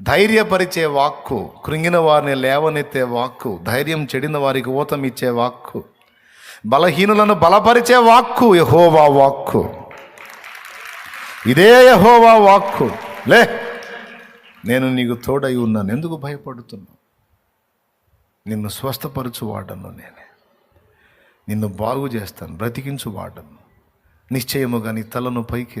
ధైర్యపరిచే వాక్కు కృంగిన వారిని లేవనెత్తే వాక్కు ధైర్యం చెడిన వారికి ఊతం ఇచ్చే వాక్కు బలహీనులను బలపరిచే వాక్కు యహోవా వాక్కు. ఇదే యహోవా వాక్కు. లే నేను నీకు తోడై ఉన్నాను. ఎందుకు భయపడుతున్నావు? నిన్ను స్వస్థపరచువాడను నేనే. నిన్ను బాగు చేస్తాను బ్రతికించువాడను. నిశ్చయముగా నీ తలను పైకి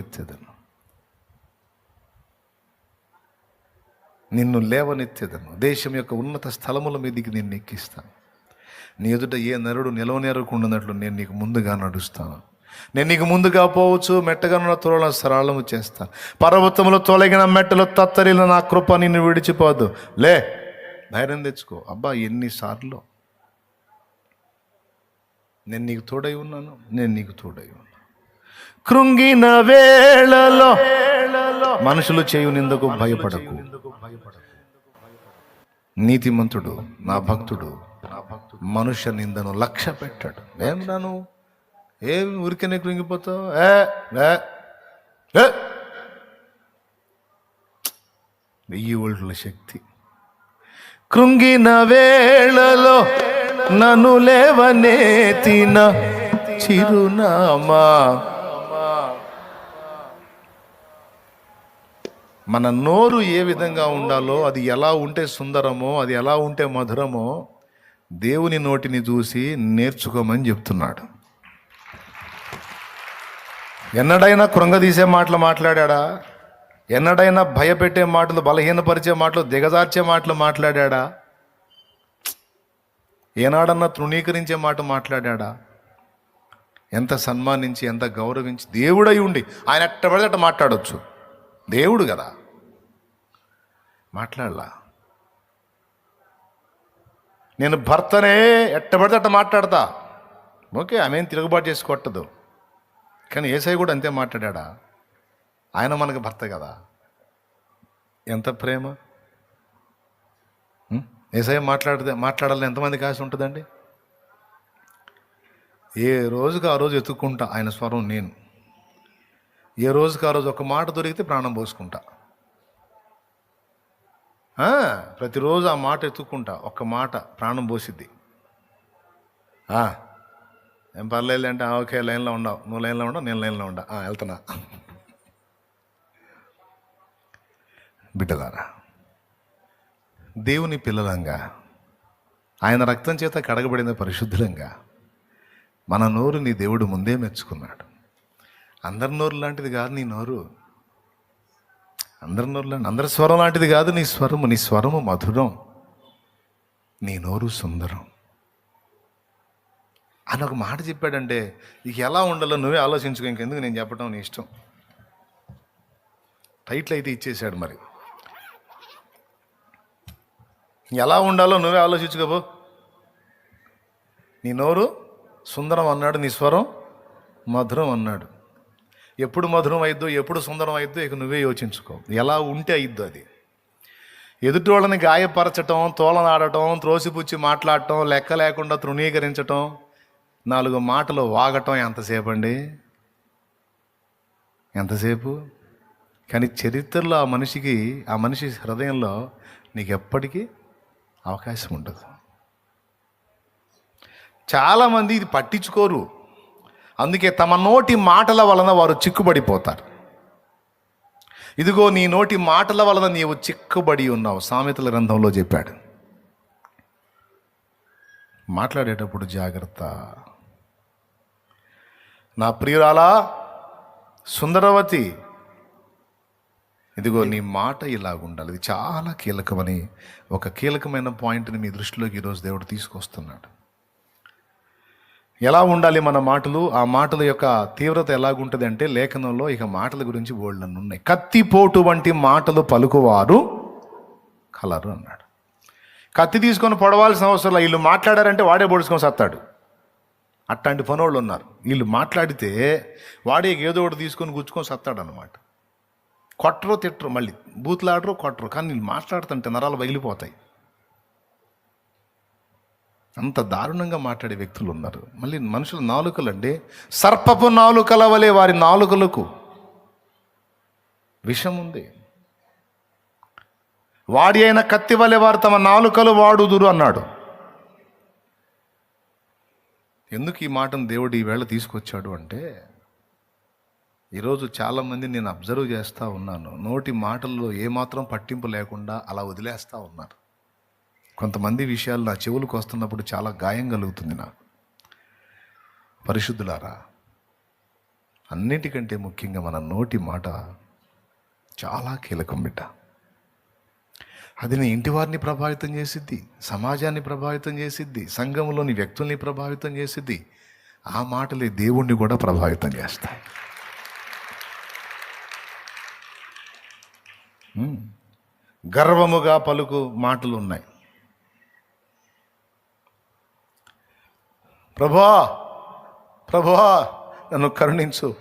నిన్ను లేవనెత్తేదను. దేశం యొక్క ఉన్నత స్థలముల మీదికి నిన్ను ఎక్కిస్తాను నీ ఎదుట ఏ నరుడు నిలవనేరకుండానట్లు నేను నీకు ముందుగా నడుస్తాను. నేను నీకు ముందుగా పోవచ్చు మెట్టగనున్న త్వరలో సరళము చేస్తాను. పర్వతములు తొలగిన మెట్టలు తత్తరిన నా కృప నిన్ను విడిచిపోదు. లే ధైర్యం తెచ్చుకో. అబ్బా ఎన్నిసార్లు? నేను నీకు తోడై ఉన్నాను నేను నీకు తోడై ఉన్నాను. కృంగిన వేళలో మనుషులు చేయు నిందకు భయపడకు. నీతిమంతుడు నా భక్తుడు నా మనుష్య నిందను లక్ష్య పెట్టాడు. ఏం నాను? ఏం ఉరికనే కృంగిపోతావు ఏ వెయ్యి వోల్టుల శక్తి. కృంగిన వేళలో నన్ను లేవనేతిన చిరునామా మన నోరు ఏ విధంగా ఉండాలో అది ఎలా ఉంటే సుందరమో అది ఎలా ఉంటే మధురమో దేవుని నోటిని చూసి నేర్చుకోమని చెప్తున్నాడు. ఎన్నడైనా కృంగదీసే మాటలు మాట్లాడా ఎన్నడైనా భయపెట్టే మాటలు బలహీనపరిచే మాటలు దిగజార్చే మాటలు మాట్లాడా ఏనాడన్నా తృణీకరించే మాట మాట్లాడా ఎంత సన్మానించి ఎంత గౌరవించి దేవుడై ఉండి ఆయన ఎట్ట పడితే అట్ట మాట్లాడొచ్చు. దేవుడు కదా. మాట్లాడలా. నేను భర్తనే ఎట్టబడితే అట్ట మాట్లాడతా. ఓకే ఆమె తిరుగుబాటు చేసి కొట్టదు. కానీ ఏసై కూడా అంతే మాట్లాడా ఆయన మనకు భర్త కదా. ఎంత ప్రేమ? ఏసై మాట్లాడితే మాట్లాడాలని ఎంతమందికి ఆశ ఉంటుందండి? ఏ రోజుకు ఆ రోజు ఎత్తుక్కుంటా ఆయన స్వరం నేను. ఏ రోజుకి ఆ రోజు ఒక మాట దొరికితే ప్రాణం పోసుకుంటా. ప్రతిరోజు ఆ మాట ఎత్తుక్కుంటా. ఒక్క మాట ప్రాణం పోసిద్ది. ఏం పర్లేదు అంటే "ఆ, ఓకే లైన్లో ఉండవు నువ్వు లైన్లో ఉండవు నేను లైన్లో ఉండా ఆ, వెళ్తున్నా. బిడ్డలారా దేవుని పిల్లలంగా ఆయన రక్తం చేత కడగబడిన పరిశుద్ధులంగా మన నోరు నీ దేవుడు ముందే మెచ్చుకున్నాడు. అందరి నోరు లాంటిది కాదు నీ నోరు. అందరి నోరు లాంటి అందరి స్వరం లాంటిది కాదు నీ స్వరము. నీ స్వరము మధురం. నీ నోరు సుందరం. అని ఒక మాట చెప్పాడంటే ఇక ఎలా ఉండాలో నువ్వే ఆలోచించుకో ఇంకెందుకు నేను చెప్పడం నీ ఇష్టం. టైట్లు అయితే ఇచ్చేశాడు మరి. ఎలా ఉండాలో నువ్వే ఆలోచించుకోబో నీ నోరు సుందరం అన్నాడు నీ స్వరం మధురం అన్నాడు. ఎప్పుడు మధురం అయిద్దో ఎప్పుడు సుందరం అయిద్దో ఇక నువ్వే యోచించుకో. ఎలా ఉంటే అయిద్దో అది. ఎదుటోళ్ళని గాయపరచటం తోలనాడటం త్రోసిపుచ్చి మాట్లాడటం లెక్క లేకుండా తృణీకరించటం నాలుగు మాటలు వాగటం ఎంతసేపు అండి ఎంతసేపు? కానీ చరిత్రలో ఆ మనిషికి ఆ మనిషి హృదయంలో నీకు ఎప్పటికీ అవకాశం ఉండదు. చాలామంది ఇది పట్టించుకోరు. అందుకే తమ నోటి మాటల వలన వారు చిక్కుబడిపోతారు. ఇదిగో నీ నోటి మాటల వలన నీవు చిక్కుబడి ఉన్నావు సామెతల గ్రంథంలో చెప్పాడు. మాట్లాడేటప్పుడు జాగ్రత్త. నా ప్రియురాలా సుందరవతి ఇదిగో నీ మాట ఇలాగుండాలి ఇది చాలా కీలకమని ఒక కీలకమైన పాయింట్ని మీ దృష్టిలోకి ఈరోజు దేవుడు తీసుకొస్తున్నాడు. ఎలా ఉండాలి మన మాటలు? ఆ మాటల యొక్క తీవ్రత ఎలాగుంటుంది అంటే లేఖనంలో ఇక మాటల గురించి బోల్డన్ని ఉన్నాయి. కత్తిపోటు వంటి మాటలు పలుకువారు కలరు అన్నాడు. కత్తి తీసుకొని పొడవాల్సిన అవసరం వీళ్ళు మాట్లాడారంటే వాడే పొడుచుకొని సత్తాడు. అట్లాంటి పనోళ్ళు ఉన్నారు. వీళ్ళు మాట్లాడితే వాడే ఏదో ఒకటి తీసుకొని గుచ్చుకొని సత్తాడు అనమాట కొట్టరు తిట్టరు మళ్ళీ బూతులాడరు కొట్టరు కానీ వీళ్ళు మాట్లాడుతుంటే నరాలు పగిలిపోతాయి. అంత దారుణంగా మాట్లాడే వ్యక్తులు ఉన్నారు. మళ్ళీ మనుషుల నాలుకలు అంటే సర్పపు నాలుకల వలె వారి నాలుకలకు విషం ఉంది. వాడి అయిన కత్తి వలె వారు తమ నాలుకలు వాడుదురు అన్నాడు. ఎందుకు ఈ మాటను దేవుడు ఈవేళ తీసుకొచ్చాడు అంటే ఈరోజు చాలామంది నేను అబ్జర్వ్ చేస్తూ ఉన్నాను. నోటి మాటల్లో ఏమాత్రం పట్టింపు లేకుండా అలా వదిలేస్తూ ఉన్నారు. కొంతమంది విషయాలు నా చెవులకు వస్తున్నప్పుడు చాలా గాయం కలుగుతుంది నాకు. పరిశుద్ధులారా అన్నిటికంటే ముఖ్యంగా మన నోటి మాట చాలా కీలకం బిడ్డ. అది నీ ఇంటి వారిని ప్రభావితం చేసిద్ది సమాజాన్ని ప్రభావితం చేసిద్ది సంఘంలోని వ్యక్తుల్ని ప్రభావితం చేసిద్ది. ఆ మాటలే దేవుణ్ణి కూడా ప్రభావితం చేస్తాయి. గర్వముగా పలుకు మాటలు ఉన్నాయి. ప్రభా ప్రభా నన్ను కరుణించు.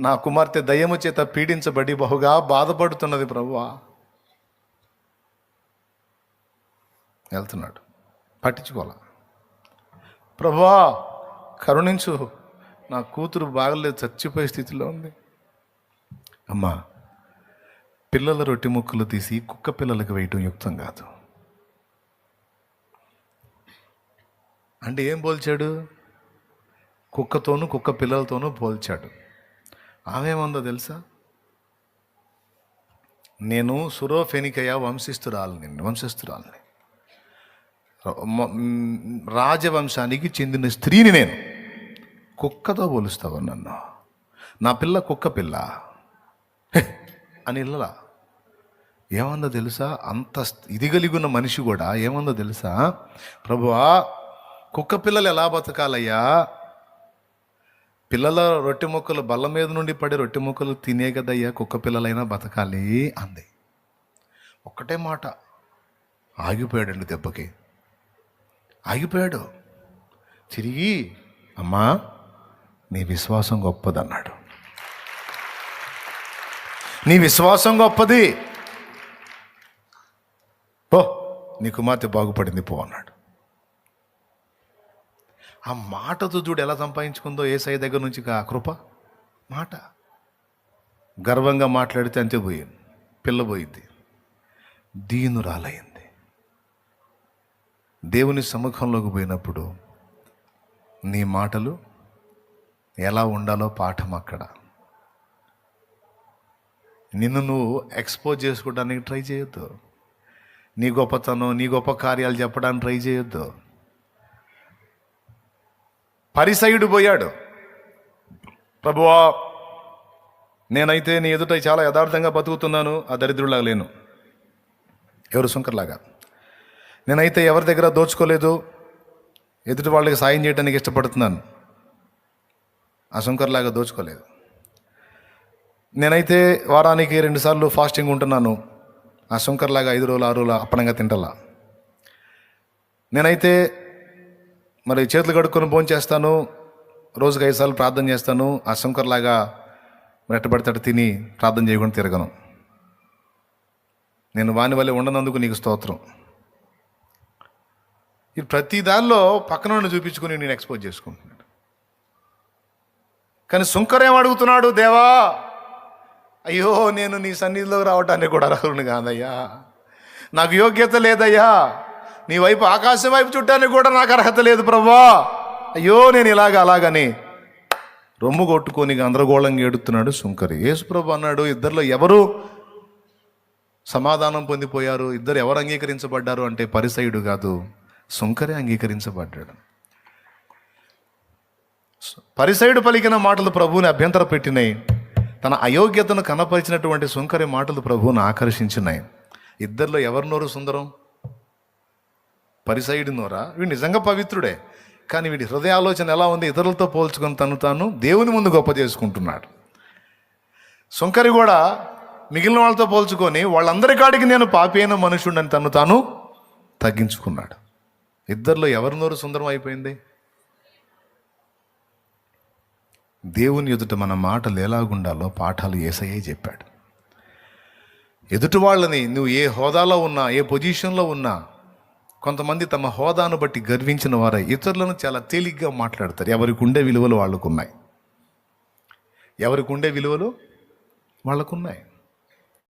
నా కుమార్తె దయ్యము చేత పీడించబడి బహుగా బాధపడుతున్నది ప్రభువా వెళ్తున్నాడు. పట్టించుకోవాల? ప్రభా కరుణించు. నా కూతురు బాగలేదు చచ్చిపోయే స్థితిలో ఉంది. అమ్మా పిల్లల రొట్టె ముక్కలు తీసి కుక్క పిల్లలకు వేయటం యుక్తం కాదు. అంటే ఏం పోల్చాడు? కుక్కతోనూ కుక్క పిల్లలతోనూ పోల్చాడు. ఆమెమందో తెలుసా? నేను సురోఫెనికయ వంశిస్తురాలని వంశస్థురాలని. రాజవంశానికి చెందిన స్త్రీని నేను. కుక్కతో పోలుస్తావు నన్ను? నా పిల్ల కుక్క పిల్ల. అని ఇల్లలా. ఏమందో తెలుసా? అంత స్- ఇది కలిగి ఉన్న మనిషి కూడా ఏమందో తెలుసా? ప్రభువా కుక్క పిల్లలు ఎలా బతకాలయ్యా? పిల్లల రొట్టె ముక్కలు బల్ల మీద నుండి పడే రొట్టె ముక్కలు తినే కదయ్యా కుక్క పిల్లలైనా బతకాలి అంది. ఒక్కటే మాట ఆగిపోయాడండి దెబ్బకి. ఆగిపోయాడు. తిరిగి అమ్మా నీ విశ్వాసం గొప్పదన్నాడు. నీ విశ్వాసం గొప్పది. పో నీ కుమార్తె బాగుపడింది పో అన్నాడు. ఆ మాటతో చూడు ఎలా సంపాదించుకుందో ఏసఐ దగ్గర నుంచి ఆ కృప? మాట. గర్వంగా మాట్లాడితే అంతే పోయింది. పిల్ల పోయింది. దీనురాలైంది. దేవుని సముఖంలోకి పోయినప్పుడు నీ మాటలు ఎలా ఉండాలో పాఠం అక్కడ. నిన్ను నువ్వు ఎక్స్పోజ్ చేసుకోవడానికి ట్రై చేయొద్దు. నీ గొప్పతనం నీ గొప్ప కార్యాలు చెప్పడానికి ట్రై చేయొద్దు. పరిసయుడు పోయాడు. ప్రభువా నేనైతే నీ ఎదుట చాలా యథార్థంగా బతుకుతున్నాను ఆ దరిద్రులాగా లేను. ఎవరు సుంకర్లాగా నేనైతే ఎవరి దగ్గర దోచుకోలేదు ఎదుటి వాళ్ళకి సాయం చేయడానికి ఇష్టపడుతున్నాను. ఆ సుంకర్లాగా దోచుకోలేదు. నేనైతే వారానికి రెండుసార్లు ఫాస్టింగ్ ఉంటున్నాను ఆ సుంకర్లాగా ఐదు రోజులు ఆరు రోజులు అప్పనంగా తింటలా నేనైతే మరి చేతులు కడుక్కొని భోజనం చేస్తాను. రోజుకి ఐదు సార్లు ప్రార్థన చేస్తాను. ఆ శంకర్లాగా రెట్టబడితట తిని ప్రార్థన చేయకుండా తిరగను. నేను వాని వల్లే ఉండనందుకు నీకు స్తోత్రం. ఈ ప్రతి దానిలో పక్కన చూపించుకుని నేను ఎక్స్పోజ్ చేసుకుంటున్నాను. కానీ శుంకర్ ఏం అడుగుతున్నాడు? దేవా అయ్యో నేను నీ సన్నిధిలోకి రావడానికి కూడా అర్హుని కాదయ్యా. నాకు యోగ్యత లేదయ్యా. నీ వైపు ఆకాశం వైపు చుట్టానికి కూడా నాకు అర్హత లేదు ప్రభా. అయ్యో నేను ఇలాగ అలాగని. రొమ్ము కొట్టుకొని గందరగోళంగా ఏడుతున్నాడు శుంకరి. యేసుప్రభు అన్నాడు ఇద్దరిలో ఎవరు సమాధానం పొందిపోయారు? ఇద్దరు ఎవరు అంగీకరించబడ్డారు అంటే పరిసయుడు కాదు శుంకరే అంగీకరించబడ్డాడు. పరిసయుడు పలికిన మాటలు ప్రభువుని అభ్యంతర పెట్టినాయి తన అయోగ్యతను కనపరిచినటువంటి శుంకరి మాటలు ప్రభువును ఆకర్షించినాయి. ఇద్దరిలో ఎవరి నోరు సుందరం? పరిసయుడి నోరా? వీడు నిజంగా పవిత్రుడే. కానీ వీడి హృదయ ఆలోచన ఎలా ఉంది? ఇతరులతో పోల్చుకొని తను తాను దేవుని ముందు గొప్ప చేసుకుంటున్నాడు. శుంకరి కూడా మిగిలిన వాళ్ళతో పోల్చుకొని వాళ్ళందరి కాడికి నేను పాపి అయిన మనుషుడని తను తాను తగ్గించుకున్నాడు. ఇద్దరిలో ఎవరి నోరు సుందరం అయిపోయింది? దేవుని ఎదుట మన మాటలు ఎలాగుండాలో పాఠాలు ఏసయ్యే చెప్పాడు. ఎదుటి వాళ్ళని నువ్వు ఏ హోదాలో ఉన్నా ఏ పొజిషన్లో ఉన్నా కొంతమంది తమ హోదాను బట్టి గర్వించిన వారే ఇతరులను చాలా తేలిగ్గా మాట్లాడతారు. ఎవరికి ఉండే విలువలు వాళ్ళకున్నాయి. ఎవరికి ఉండే విలువలు వాళ్ళకున్నాయి.